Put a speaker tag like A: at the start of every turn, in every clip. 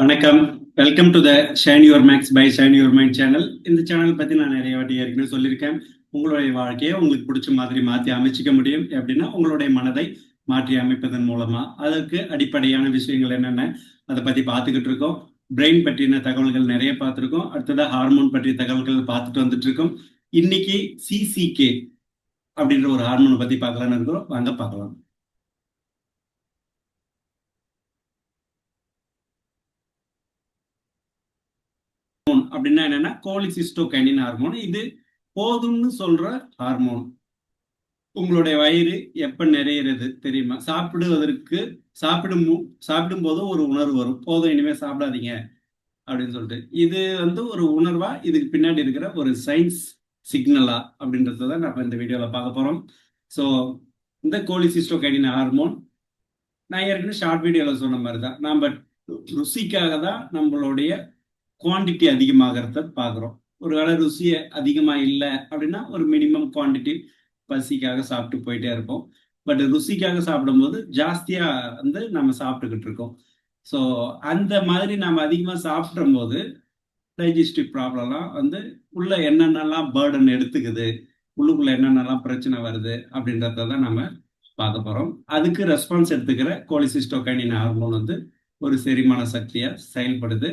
A: வணக்கம். Welcome to the shine your max by shine your mind channel இந்த channel பத்தி நான் நிறைய வாட்டி ஏற்கனவே சொல்லியிருக்கேன். உங்களுடைய வாழ்க்கையை உங்களுக்கு பிடிச்ச மாதிரி மாத்தி அமைச்சிக்க முடியும். எப்படின்னா உங்களுடைய மனதை மாற்றி அமைப்பதன் மூலமா. அதற்கு அடிப்படையான விஷயங்கள் என்னென்ன அதை பத்தி பார்த்துக்கிட்டு இருக்கோம். பிரெயின் பற்றின தகவல்கள் நிறைய பார்த்துருக்கோம். அடுத்ததாக ஹார்மோன் பற்றிய தகவல்கள் பார்த்துட்டு வந்துட்டு இருக்கோம் இன்னைக்கு சிசிகே அப்படின்ற ஒரு ஹார்மோனை பத்தி பார்க்கலான்னு இருக்கிறோம். வாங்க பார்க்கலாம் ஹார்மோன் அப்படின்னா என்னன்னா கோலிசிஸ்டோகைனின் ஹார்மோன் இது போதும்னு சொல்ற ஹார்மோன் உங்களுடைய வயிறு எப்ப நிறையிறது தெரியுமா? சாப்பிடுவதற்கு சாப்பிடும் சாப்பிடும் போது ஒரு உணர்வு வரும். போதும் இனிமே சாப்பிடாதீங்க அப்படின்னு சொல்லிட்டு. இது வந்து ஒரு உணர்வா இதுக்கு பின்னாடி இருக்கிற ஒரு சயின்ஸ் சிக்னலா அப்படின்றத தான் நம்ம இந்த வீடியோல பார்க்க போறோம். ஸோ இந்த கோலிசிஸ்டோகைனின் ஹார்மோன் நான் ஏற்கனவே ஷார்ட் வீடியோல சொன்ன மாதிரி தான் நம்ம ருசிக்காக தான் நம்மளுடைய குவான்டிட்டி அதிகமாகிறத பார்க்குறோம் ஒரு வேளை ருசி அதிகமாக இல்லை அப்படின்னா ஒரு மினிமம் குவான்டிட்டி பசிக்காக சாப்பிட்டு போயிட்டே இருப்போம். பட் ருசிக்காக சாப்பிடும்போது ஜாஸ்தியாக வந்து நம்ம சாப்பிட்டுக்கிட்டு இருக்கோம். ஸோ அந்த மாதிரி நம்ம அதிகமாக சாப்பிடும் போது டைஜஸ்டிவ் ப்ராப்ளம்லாம் வந்து உள்ள என்னென்னலாம் பேர்டன் எடுத்துக்குது உள்ளுக்குள்ள என்னென்னலாம் பிரச்சனை வருது அப்படின்றத தான் நம்ம பார்க்க போகிறோம் அதுக்கு ரெஸ்பான்ஸ் எடுத்துக்கிற கோலிசிஸ்டோகைனின் ஹார்மோன் வந்து ஒரு செரிமான சக்தியாக செயல்படுது.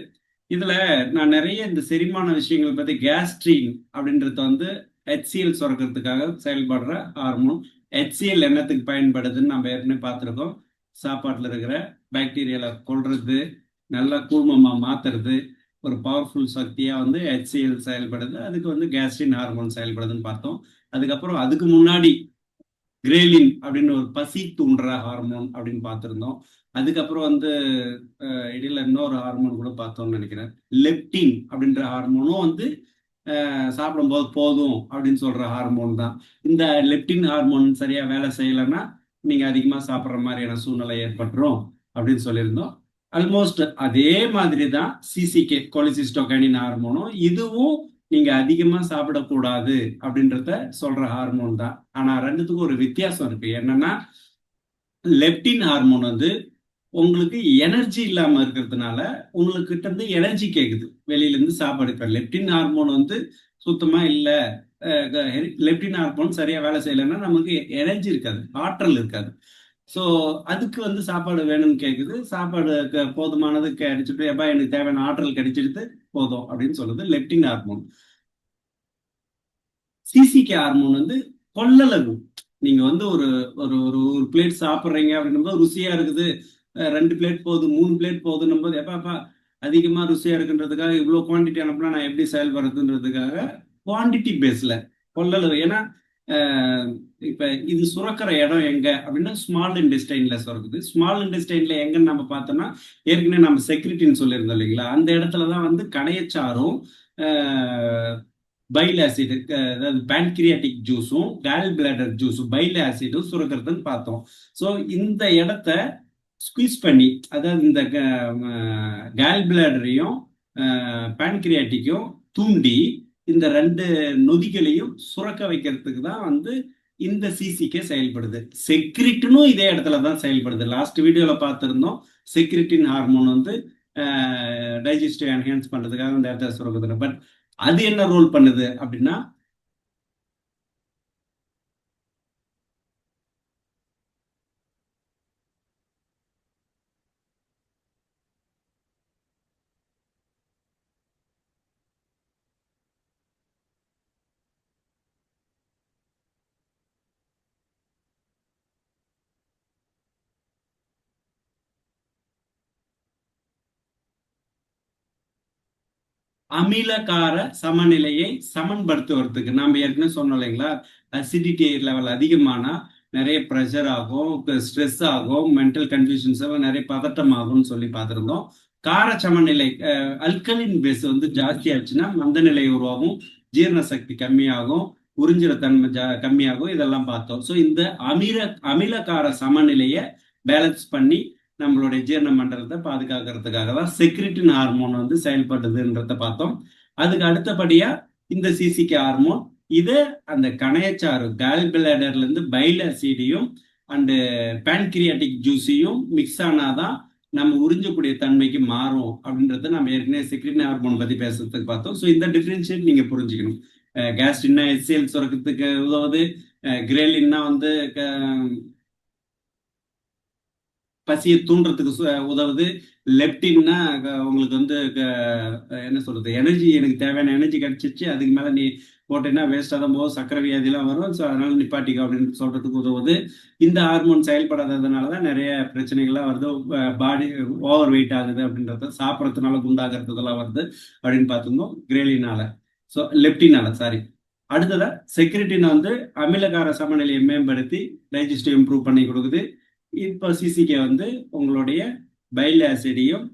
A: இதுல நான் நிறைய இந்த செரிமான விஷயங்கள் பத்தி கேஸ்ட்ரின் அப்படின்றது வந்து ஹெச்சிஎல் சுரக்கிறதுக்காக செயல்படுற ஹார்மோன் ஹெச்சிஎல் என்னத்துக்கு பயன்படுதுன்னு நம்ம ஏற்கனவே பார்த்துருக்கோம். சாப்பாட்டில் இருக்கிற பாக்டீரியால கொள்றது நல்லா கூழ்மமா மாத்துறது ஒரு பவர்ஃபுல் சக்தியா வந்து ஹெச்சிஎல் செயல்படுது. அதுக்கு வந்து கேஸ்ட்ரின் ஹார்மோன் செயல்படுதுன்னு பார்த்தோம். அதுக்கப்புறம் அதுக்கு முன்னாடி கிரேலின் அப்படின்னு ஒரு பசி தூண்டுற ஹார்மோன் அப்படின்னு பார்த்துருந்தோம். அதுக்கப்புறம் வந்து இடையில இன்னொரு ஹார்மோன் கூட பார்த்தோம்னு நினைக்கிறேன். லெப்டின் அப்படின்ற ஹார்மோனும் வந்து சாப்பிடும்போது போதும் அப்படின்னு சொல்ற ஹார்மோன் தான். இந்த லெப்டின் ஹார்மோன் சரியா வேலை செய்யலைன்னா நீங்க அதிகமா சாப்பிட்ற மாதிரியான சூழ்நிலை ஏற்பட்டுரும் அப்படின்னு சொல்லியிருந்தோம். ஆல்மோஸ்ட் அதே மாதிரி தான் சிசிகே கொலிசிஸ்டோகனின் ஹார்மோனும் இதுவும் நீங்க அதிகமா சாப்பிடக்கூடாது அப்படின்றத சொல்ற ஹார்மோன் தான். ஆனா ரெண்டுத்துக்கும் ஒரு வித்தியாசம் இருக்கு. என்னன்னா லெப்டின் ஹார்மோன் வந்து உங்களுக்கு எனர்ஜி இல்லாம இருக்கிறதுனால உங்களுக்கு கிட்ட இருந்து எனர்ஜி கேக்குது. வெளியில இருந்து சாப்பாடு இப்ப லெப்டின் ஹார்மோன் வந்து சுத்தமா இல்ல. லெப்டின் ஹார்மோன் சரியா வேலை செய்யலைன்னா நமக்கு எனர்ஜி இருக்காது ஆற்றல் இருக்காது. ஸோ அதுக்கு வந்து சாப்பாடு வேணும்னு கேட்குது சாப்பாடு போதுமானது கிடைச்சிட்டு எப்பா எனக்கு தேவையான ஆற்றல் கிடைச்சிடுது போதும் அப்படின்னு சொல்லுது லெப்டின் ஹார்மோன் சிசிகே ஹார்மோன் வந்து கொள்ளலகு நீங்க வந்து ஒரு ஒரு ஒரு ஒரு பிளேட் சாப்பிட்றீங்க அப்படின்னும் ருசியா இருக்குது. ரெண்டு பிளேட் போகுது மூணு பிளேட் போகுதுன்னும் போது எப்பாப்பா அதிகமாக ருசியாக இருக்குன்றதுக்காக இவ்வளோ குவான்டிட்டி அனுப்புனா நான் எப்படி செயல்படுறதுன்றதுக்காக குவான்டிட்டி பேஸில் கொள்ளளவு ஏன்னா இப்போ இது சுரக்கிற இடம் எங்க அப்படின்னா ஸ்மால் இன்டெஸ்டைன்ல சுரக்குது. ஸ்மால் இன்டெஸ்டைன்ல எங்கன்னு நம்ம பார்த்தோம்னா ஏற்கனவே நம்ம செக்யூரிட்டின்னு சொல்லியிருந்தோம் இல்லைங்களா? அந்த இடத்துல தான் வந்து கடையச்சாரும் பைல் ஆசிட் அதாவது பேன்கிரியாட்டிக் ஜூஸும் கேல் பிளாடர் ஜூஸும் பைல் ஆசிடும் சுரக்கிறதுன்னு பார்த்தோம். ஸோ இந்த இடத்த ஸ்குவீஸ் பண்ணி அதாவது இந்த கேல் பிளாடரையும் பேன்கிரியாட்டிக்கும் தூண்டி இந்த ரெண்டு நொதிகளையும் சுரக்க வைக்கிறதுக்கு தான் வந்து இந்த சிசிக்கே செயல்படுது. செக்ரிட்டினும் இதே இடத்துல தான் செயல்படுது. லாஸ்ட் வீடியோவில் பார்த்துருந்தோம் செக்ரிட்டின் ஹார்மோன் வந்து டைஜஸ்டிவ் என்ஹான்ஸ் பண்ணுறதுக்காக இந்த இடத்துல சுரக்குது பட் அது என்ன ரோல் பண்ணுது அப்படின்னா அமிலகார சமநிலையை சமன்படுத்துவதற்கு. நம்ம ஏற்கனவே சொன்னோம் இல்லைங்களா? அசிடிட்டி லெவல் அதிகமானா நிறைய ப்ரெஷர் ஆகும் ஸ்ட்ரெஸ் ஆகும் மென்டல் கன்ஃபியூஷன்ஸ் நிறைய பதட்டம் ஆகும்னு சொல்லி பார்த்துருந்தோம். கார சமநிலை அல்கலின் பேஸ் வந்து ஜாஸ்தி ஆச்சுன்னா மந்த நிலை உருவாகும் ஜீரண சக்தி கம்மியாகும் உறிஞ்சிற தன்மை ஜா கம்மியாகும் இதெல்லாம் பார்த்தோம். ஸோ இந்த அமில அமிலகார சமநிலையை பேலன்ஸ் பண்ணி நம்மளுடைய ஜீரண மண்டலத்தை பாதுகாக்கிறதுக்காக தான் செக்ரிட்டின் ஹார்மோன் வந்து செயல்படுதுன்றத பார்த்தோம். அதுக்கு அடுத்தபடியா இந்த சிசிகே ஹார்மோன் இது அந்த கணையச்சாறு கால் பிளாடர்ல இருந்து பைல் அசிடையும் அண்டு பேன்கிரியாட்டிக் ஜூஸையும் மிக்ஸ் ஆனாதான் நம்ம உறிஞ்சக்கூடிய தன்மைக்கு மாறும் அப்படின்றத நம்ம ஏற்கனவே செக்ரின் ஹார்மோன் பத்தி பேசுறதுக்கு பார்த்தோம். ஸோ இந்த டிஃபரன்ஷியேட் நீங்க புரிஞ்சுக்கணும். கேஸ்டின்னா எஸ்சிஎல் சுரக்கிறதுக்கு உதவுது. கிரேலின்னா வந்து பசியை தூண்டுறதுக்கு உதவுது. லெப்டின்னா உங்களுக்கு வந்து என்ன சொல்றது எனர்ஜி எனக்கு தேவையான எனர்ஜி கிடைச்சிச்சு அதுக்கு மேல நீ போட்டேன்னா வேஸ்டாக தான் போகும் சக்கரை வியாதிலாம் வரும் ஸோ அதனால நிப்பாட்டிக்கோ அப்படின்னு சொல்றதுக்கு உதவுது. இந்த ஹார்மோன் செயல்படாததுனால தான் நிறைய பிரச்சனைகள்லாம் வருது. பாடி ஓவர் வெயிட் ஆகுது அப்படின்றத சாப்பிட்றதுனால குண்டாகிறதுக்கெல்லாம் வருது அப்படின்னு பார்த்துருந்தோம் கிரேலினால ஸோ லெப்டினால சாரி அடுத்ததா செக்யூரிட்டினை வந்து அமிலகார சமநிலையை மேம்படுத்தி டைஜஸ்டிவ் இம்ப்ரூவ் பண்ணி கொடுக்குது. இப்போ சிசிகே வந்து உங்களுடைய பைல் ஆசிடையும்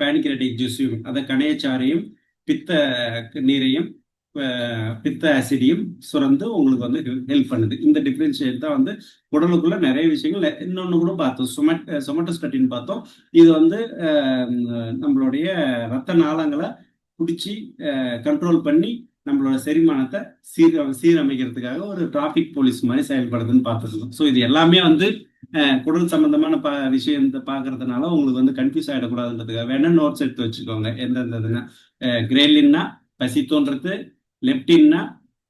A: பேன்கிரட்டிக் ஜூஸையும் அதை கணையச்சாரையும் பித்த நீரையும் பித்த ஆசிடியும் சுரந்து உங்களுக்கு வந்து ஹெல்ப் பண்ணுது. இந்த டிஃப்ரென்ஷியேட் தான் வந்து உடலுக்குள்ள நிறைய விஷயங்கள். இன்னொன்று கூட பார்த்தோம். சொமட் சொமட்டோஸ்டட்டின் பார்த்தோம். இது வந்து நம்மளுடைய ரத்த நாளங்களை பிடிச்சி கண்ட்ரோல் பண்ணி நம்மளோட செரிமானத்தை சீர சீரமைக்கிறதுக்காக ஒரு டிராஃபிக் போலீஸ் மாதிரி செயல்படுதுன்னு பார்த்துருக்கோம் ஸோ இது எல்லாமே வந்து குடல் சம்பந்தமான ப விஷயம் பார்க்கறதுனால உங்களுக்கு வந்து கன்ஃபியூஸ் ஆகிடக்கூடாதுன்றதுக்காக வேணா நோட்ஸ் எடுத்து வச்சுக்கோங்க. எந்தெந்ததுன்னா கிரேலின்னா பசி தோன்றது லெப்டின்னா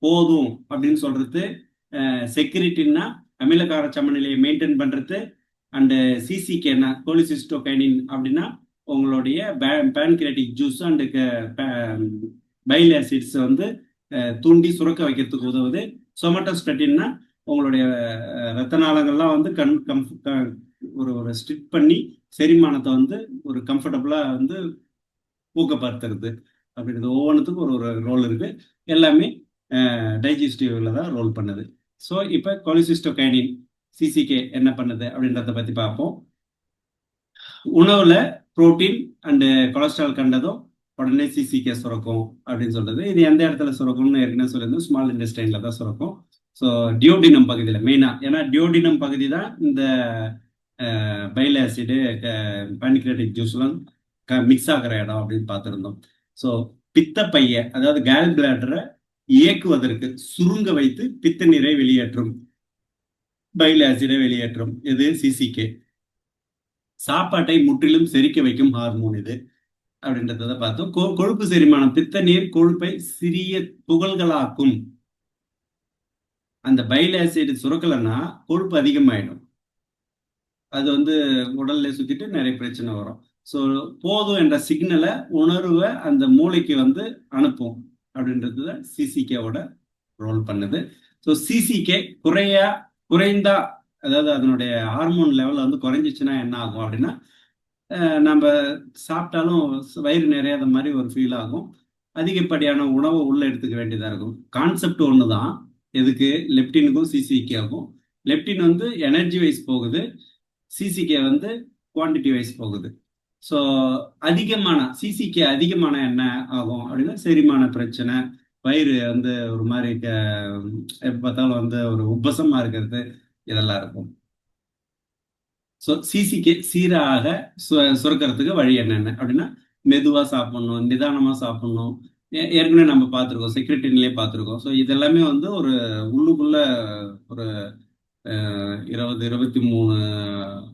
A: போதும் அப்படின்னு சொல்றது செக்யூரிட்டின்னா அமிலகார சமநிலையை மெயின்டைன் பண்றது அண்டு சிசிகேனா கோலிசிஸ்டோகைனின் அப்படின்னா உங்களுடைய pancreatic juice and bile acids வந்து தூண்டி சுரக்க வைக்கிறதுக்கு உதவுது. சொமட்டோஸ்டட்டின்னா உங்களுடைய ரத்த நாளங்கள்லாம் வந்து கண் கம் ஒரு ஒரு ஸ்ட்ரிக் பண்ணி செரிமானத்தை வந்து ஒரு கம்ஃபர்டபுளாக வந்து ஊக்கப்படுத்துறது. அப்படின்றது ஒவ்வொன்றுத்துக்கும் ஒரு ஒரு ரோல் இருக்குது எல்லாமே டைஜஸ்டிவ்ல தான் ரோல் பண்ணுது. ஸோ இப்போ கொலிசிஸ்டோகைனின் சிசிகே என்ன பண்ணுது அப்படின்றத பற்றி பார்ப்போம். உணவில் புரோட்டீன் அண்டு கொலஸ்ட்ரால் கண்டதும் உடனே சிசிகே சுரக்கும் அப்படின்னு சொல்றது. இது எந்த இடத்துல சுரக்கும்னு ஏற்கனவே சொல்லியிருந்தோம். ஸ்மால் இன்டெஸ்டைன்ல தான் சுரக்கும். ஸோ டியோடினம் பகுதியில் மெயினாக ஏன்னா டியோடினம் பகுதி தான் இந்த பைல் ஆசிடு பேனிக்ரேட்டிக் ஜூஸ்லாம் மிக்ஸ் ஆகிற இடம் அப்படின்னு பார்த்துருந்தோம். ஸோ பித்த பைய அதாவது கேல் பிளாடரை இயக்குவதற்கு சுருங்க வைத்து பித்த நீரை வெளியேற்றும். பைல் ஆசிடை வெளியேற்றும். இது சிசிகே சாப்பாட்டை முற்றிலும் செரிக்க வைக்கும் ஹார்மோன் இது அப்படின்றத பார்த்தோம். கொழுப்பு செரிமானம் பித்த நீர் கொழுப்பை சிறிய துகள்களாக்கும். அந்த பைல் ஆசிட் சுரக்கலைன்னா கொழுப்பு அதிகமாயிடும். அது வந்து உடல்ல சுத்திட்டு நிறைய பிரச்சனை வரும். ஸோ போதும் என்ற சிக்னலை உணர்வை அந்த மூளைக்கு வந்து அனுப்பும் அப்படின்றது தான் சிசிகேவோட ரோல் பண்ணுது. ஸோ சிசிகே குறையா குறைந்தா அதாவது அதனுடைய ஹார்மோன் லெவல் வந்து குறைஞ்சிச்சுன்னா என்ன ஆகும் அப்படின்னா நம்ம சாப்பிட்டாலும் வயிறு நிறையாத மாதிரி ஒரு ஃபீல் ஆகும். அதிகப்படியான உணவை உள்ள எடுத்துக்க வேண்டியதாக இருக்கும். கான்செப்ட் ஒன்று தான் எதுக்கு? லெப்டினுக்கும் சிசிகேவுக்கும் லெப்டின் வந்து எனர்ஜி வைஸ் போகுது. சிசிகே வந்து குவான்டிட்டி வைஸ் போகுது. ஸோ அதிகமான சிசிகே அதிகமான என்ன ஆகும் அப்படின்னா செரிமான பிரச்சனை வயிறு வந்து ஒரு மாதிரி எப்போ பார்த்தாலும் வந்து ஒரு உபசமாக இருக்கிறது இதெல்லாம் இருக்கும். ஸோ சிசிகே சீராக சு சுரக்கிறதுக்கு வழி என்னென்ன? அப்படின்னா மெதுவாக சாப்பிட்ணும் நிதானமாக சாப்பிட்ணும் ஏற்கனவே நம்ம பார்த்துருக்கோம் செக்யூரிட்டின்லேயே பார்த்துருக்கோம். ஸோ இதெல்லாமே வந்து ஒரு உள்ளுக்குள்ள ஒரு இருபது இருபத்தி மூணு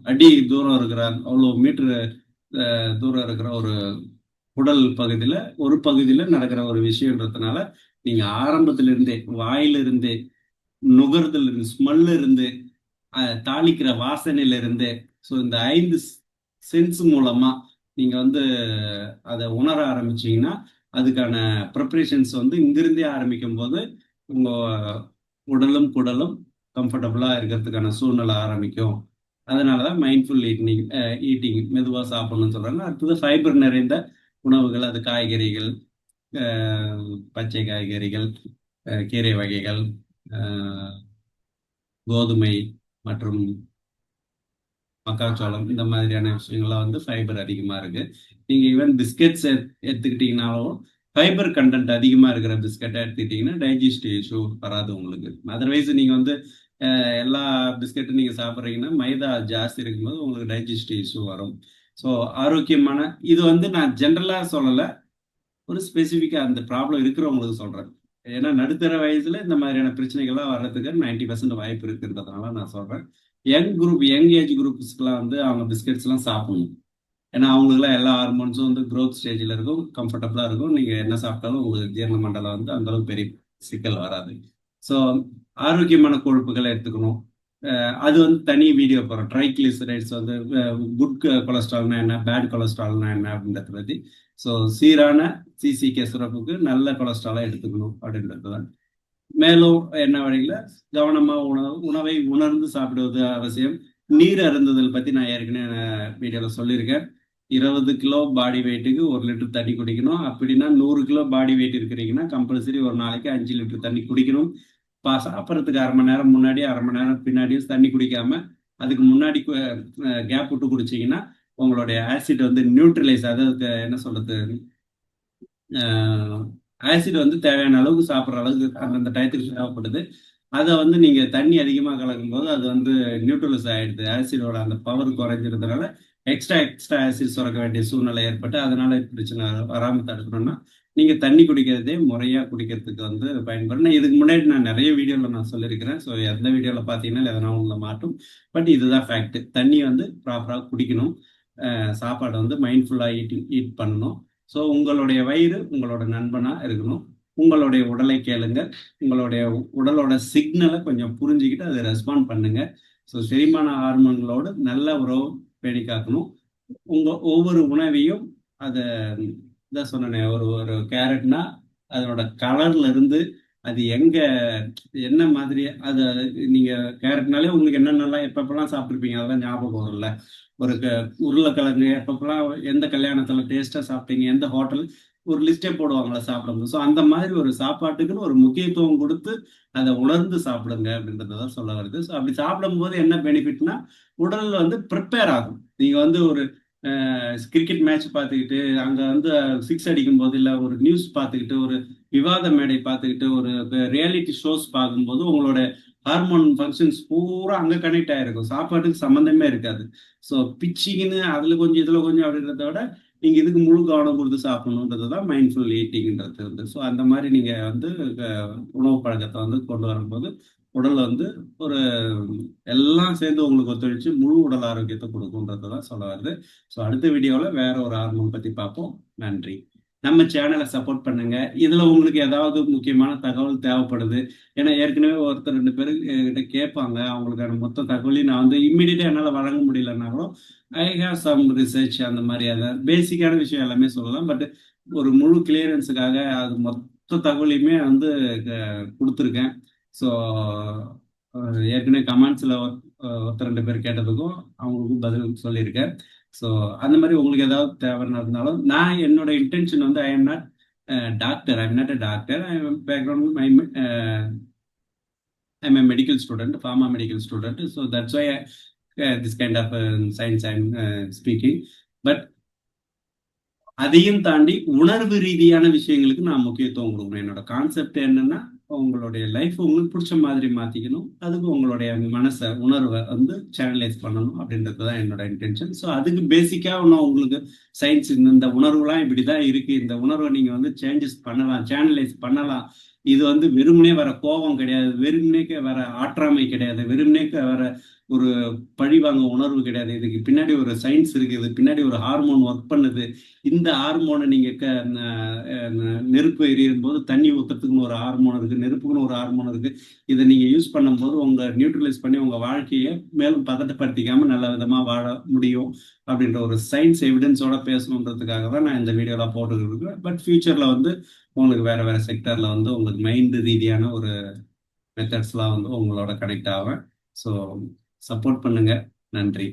A: அடி தூரம் இருக்கிற அவ்வளோ மீட்ரு தூரம் இருக்கிற ஒரு உடல் பகுதியில் ஒரு பகுதியில் நடக்கிற ஒரு விஷயன்றதுனால நீங்கள் ஆரம்பத்திலிருந்தே வாயிலிருந்தே நுகர்தல் இருந்து ஸ்மெல்ல இருந்து தாளிக்கிற வாசனையில இருந்து ஸோ இந்த ஐந்து சென்ஸ் மூலமா நீங்க வந்து அதை உணர ஆரம்பிச்சீங்கன்னா அதுக்கான ப்ரிப்பரேஷன்ஸ் வந்து இங்கிருந்தே ஆரம்பிக்கும் போது உங்க உடலும் குடலும் கம்ஃபர்டபுளா இருக்கிறதுக்கான சூழ்நிலை ஆரம்பிக்கும். அதனாலதான் மைண்ட்ஃபுல் ஈட்டிங் ஈட்டிங் மெதுவாக சாப்பிடணும்னு சொல்றாங்க. அடுத்தது ஃபைபர் நிறைந்த உணவுகள் அது காய்கறிகள் பச்சை காய்கறிகள் கீரை வகைகள் கோதுமை மற்றும் மக்காச்சோளம் இந்த மாதிரியான விஷயங்கள்லாம் வந்து ஃபைபர் அதிகமாக இருக்கு. நீங்கள் ஈவன் பிஸ்கெட்ஸ் எடுத்துக்கிட்டீங்கனாலும் ஃபைபர் கண்டென்ட் அதிகமாக இருக்கிற பிஸ்கெட்டை எடுத்துக்கிட்டிங்கன்னா டைஜஸ்டிவ் இஷ்யூ வராது உங்களுக்கு. அதர்வைஸ் நீங்கள் வந்து எல்லா பிஸ்கெட்டும் நீங்கள் சாப்பிட்றீங்கன்னா மைதா ஜாஸ்தி இருக்கும்போது உங்களுக்கு டைஜஸ்டிவ் இஷ்யூ வரும். ஸோ ஆரோக்கியமான இது வந்து நான் ஜென்ரலாக சொல்லலை. ஒரு ஸ்பெசிஃபிக்காக அந்த ப்ராப்ளம் இருக்கிறவங்களுக்கு சொல்கிறேன் ஏன்னா நடுத்தர வயசுல இந்த மாதிரியான பிரச்சனைகள்லாம் வர்றதுக்கு நைன்டி பர்சன்ட் வாய்ப்பு இருக்குன்றதுனால நான் சொல்றேன். யங் குரூப் யங் ஏஜ் குரூப்ஸ்க்குலாம் வந்து அவங்க பிஸ்கெட்ஸ் எல்லாம் சாப்பிடணும். ஏன்னா அவங்களுக்குலாம் எல்லா ஹார்மோன்ஸும் வந்து க்ரோத் ஸ்டேஜில் இருக்கும் கம்ஃபர்டபுளாக இருக்கும். நீங்கள் என்ன சாப்பிட்டாலும் உங்களுக்கு ஜீரண மண்டலம் வந்து அந்தளவுக்கு பெரிய சிக்கல் வராது. ஸோ ஆரோக்கியமான கொழுப்புகளை எடுத்துக்கணும். அது வந்து தனி வீடியோ போகிறோம் ட்ரைக்ளிசரைட்ஸ் வந்து குட் கொலஸ்ட்ரால்னா என்ன பேட் கொலஸ்ட்ரால்னா என்ன அப்படின்றத பற்றி ஸோ சீரான சிசிகே சுரப்புக்கு நல்ல கொலஸ்ட்ராலாக எடுத்துக்கணும் அப்படின்றது தான். மேலும் என்ன வழியில் கவனமாக உணவு உணவை உணர்ந்து சாப்பிடுவது அவசியம். நீர் அருந்துதல் பற்றி நான் ஏற்கனவே வீடியோவில் சொல்லியிருக்கேன். இருபது கிலோ பாடி வெயிட்டுக்கு ஒரு லிட்டர் தண்ணி குடிக்கணும். அப்படின்னா நூறு கிலோ பாடி வெயிட் இருக்கிறீங்கன்னா கம்பல்சரி ஒரு நாளைக்கு அஞ்சு லிட்டர் தண்ணி குடிக்கணும். பா சாப்பிட்றதுக்கு அரை மணி நேரம் முன்னாடி அரை மணி நேரம் பின்னாடியும் தண்ணி குடிக்காம அதுக்கு முன்னாடி கேப் விட்டு குடிச்சிங்கன்னா உங்களுடைய ஆசிட் வந்து நியூட்ரலைஸ் அதாவது என்ன சொல்றது ஆசிட் வந்து தேவையான அளவுக்கு சாப்பிட்ற அளவுக்கு அந்தந்த டயத்துக்கு தேவைப்படுது. அதை வந்து நீங்கள் தண்ணி அதிகமாக கலக்கும் போது அது வந்து நியூட்ரலைஸ் ஆகிடுது ஆசிடோட அந்த பவர் குறைஞ்சிருந்தனால எக்ஸ்ட்ரா எக்ஸ்ட்ரா ஆசிட் சுரக்க வேண்டிய சூழ்நிலை ஏற்பட்டு அதனால பிரச்சனை வராமல் தடுக்கணும்னா நீங்கள் தண்ணி குடிக்கிறதே முறையாக குடிக்கிறதுக்கு வந்து பயன்படும். நான் இதுக்கு முன்னாடி நான் நிறைய வீடியோவில் நான் சொல்லியிருக்கிறேன். ஸோ எந்த வீடியோவில் பார்த்தீங்கன்னா எதனா உங்களை மாட்டும். பட் இதுதான் ஃபேக்ட் தண்ணி வந்து ப்ராப்பராக குடிக்கணும். சாப்பாடு வந்து மைண்ட்ஃபுல்லாக ஈட் ஈட் பண்ணணும். ஸோ உங்களுடைய வயிறு உங்களோட நண்பனாக இருக்கணும். உங்களுடைய உடலை கேளுங்க. உங்களுடைய உடலோட சிக்னலை கொஞ்சம் புரிஞ்சுக்கிட்டு அதை ரெஸ்பாண்ட் பண்ணுங்க. ஸோ செரிமான ஹார்மோன்களோடு நல்ல உறவு பேணி காக்கணும் உங்கள் ஒவ்வொரு உணவையும் அதை இதான் சொன்னேன் ஒரு ஒரு கேரட்னா அதனோட கலர்ல இருந்து அது எங்க என்ன மாதிரி அது நீங்க கேரட்னாலே உங்களுக்கு என்னென்னலாம் எப்பப்பெல்லாம் சாப்பிட்ருப்பீங்க அதெல்லாம் ஞாபகம் வரும்ல. ஒரு உருளைக்கிழங்கு எப்பப்பெல்லாம் எந்த கல்யாணத்துல டேஸ்டா சாப்பிட்டீங்க எந்த ஹோட்டல் ஒரு லிஸ்டே போடுவாங்களா சாப்பிடும்போது. ஸோ அந்த மாதிரி ஒரு சாப்பாட்டுக்குன்னு ஒரு முக்கியத்துவம் கொடுத்து அதை உணர்ந்து சாப்பிடுங்க அப்படின்றத சொல்ல வருது. ஸோ அப்படி சாப்பிடும்போது என்ன பெனிஃபிட்னா உடல் வந்து ப்ரிப்பேர் ஆகும். நீங்க வந்து ஒரு கிரிக்கெட் மேட்ச் பார்த்துக்கிட்டு அங்கே வந்து சிக்ஸ் அடிக்கும் போது இல்லை ஒரு நியூஸ் பார்த்துக்கிட்டு ஒரு விவாத மேடை பார்த்துக்கிட்டு ஒரு ரியாலிட்டி ஷோஸ் பார்க்கும்போது உங்களோட ஹார்மோன் ஃபங்க்ஷன்ஸ் பூரா அங்கே கனெக்ட் ஆகிருக்கும் சாப்பாட்டுக்கு சம்மந்தமே இருக்காது. ஸோ பிச்சிங்னு அதில் கொஞ்சம் இதில் கொஞ்சம் அப்படின்றத விட நீங்கள் இதுக்கு முழு கவனம் கொடுத்து சாப்பிடணுன்றது தான் மைண்ட்ஃபுல் ஈட்டிங்கிறது வந்து. ஸோ அந்த மாதிரி நீங்கள் வந்து உணவு பழக்கத்தை வந்து கொண்டு வரும்போது உடல் வந்து ஒரு எல்லாம் சேர்ந்து உங்களுக்கு ஒத்துழைச்சு முழு உடல் ஆரோக்கியத்தை கொடுக்கும்ன்றது தான் சொல்ல வருது. ஸோ அடுத்த வீடியோவில் வேற ஒரு ஹார்மோன் பற்றி பார்ப்போம். நன்றி. நம்ம சேனலை சப்போர்ட் பண்ணுங்க. இதுல உங்களுக்கு ஏதாவது முக்கியமான தகவல் தேவைப்படுது. ஏன்னா ஏற்கனவே ஒருத்தர் ரெண்டு பேர் கிட்ட கேட்பாங்க. அவங்களுக்கான மொத்த தகவலையும் நான் வந்து இம்மிடியா என்னால் வழங்க முடியலனாலும் ஐ ஹேவ் சம் ரிசர்ச் அந்த மாதிரி அதை பேசிக்கான விஷயம் எல்லாமே சொல்லலாம். பட் ஒரு முழு கிளியரன்ஸுக்காக அது மொத்த தகவலையுமே வந்து கொடுத்துருக்கேன். ஸோ ஏற்கனவே கமெண்ட்ஸில் ஒருத்தர் ரெண்டு பேர் கேட்டதுக்கும் அவங்களுக்கும் பதில் சொல்லியிருக்கேன். ஸோ அந்த மாதிரி உங்களுக்கு ஏதாவது தேவைன்னு இருந்தாலும் நான் என்னோட இன்டென்ஷன் வந்து I am not doctor I am not a doctor I am background I I am a medical student pharma medical student so that's why this kind of science I am speaking but அதையும் தாண்டி உணர்வு ரீதியான விஷயங்களுக்கு நான் முக்கியத்துவம் கொடுக்கணும். என்னோட concept என்னன்னா உங்களுடைய லைஃப் உங்களுக்கு பிடிச்ச மாதிரி மாற்றிக்கணும் அதுக்கு உங்களுடைய மனசை உணர்வை வந்து சேனலைஸ் பண்ணணும் அப்படின்றது தான் என்னோட இன்டென்ஷன் ஸோ அதுக்கு பேசிக்காக இன்னும் உங்களுக்கு சயின்ஸ் இந்த உணர்வுலாம் இப்படி தான் இருக்குது இந்த உணர்வை நீங்கள் வந்து சேஞ்சஸ் பண்ணலாம் சேனலைஸ் பண்ணலாம். இது வந்து வெறுமனே வர கோபம் கிடையாது. வெறுமனேக்க வர ஆற்றாமை கிடையாது. வெறுமனேக்க வர ஒரு பழிவாங்க உணர்வு கிடையாது. இதுக்கு பின்னாடி ஒரு சயின்ஸ் இருக்குது. பின்னாடி ஒரு ஹார்மோன் ஒர்க் பண்ணுது. இந்த ஹார்மோனை நீங்க நெருப்பு எரியும் போது தண்ணி ஊத்துறதுக்குன்னு ஒரு ஹார்மோன் இருக்கு. நெருப்புக்குன்னு ஒரு ஹார்மோன் இருக்கு. இதை நீங்க யூஸ் பண்ணும்போது உங்க நியூட்ரலைஸ் பண்ணி உங்க வாழ்க்கையை மேலும் பதட்டப்படுத்திக்காம நல்ல விதமா வாழ முடியும் அப்படின்ற ஒரு சயின்ஸ் எவிடன்ஸோட பேசணுன்றதுக்காக தான் நான் இந்த வீடியோலாம் போட்டுக்கிட்டு இருக்கேன். பட் ஃபியூச்சர்ல வந்து உங்களுக்கு வேற வேற செக்டர்ல வந்து உங்களுக்கு மைண்ட் ரீதியான ஒரு மெத்தட்ஸ்லாம் வந்து உங்களோட கனெக்ட் ஆவேன் ஸோ சப்போர்ட் பண்ணுங்க. நன்றி.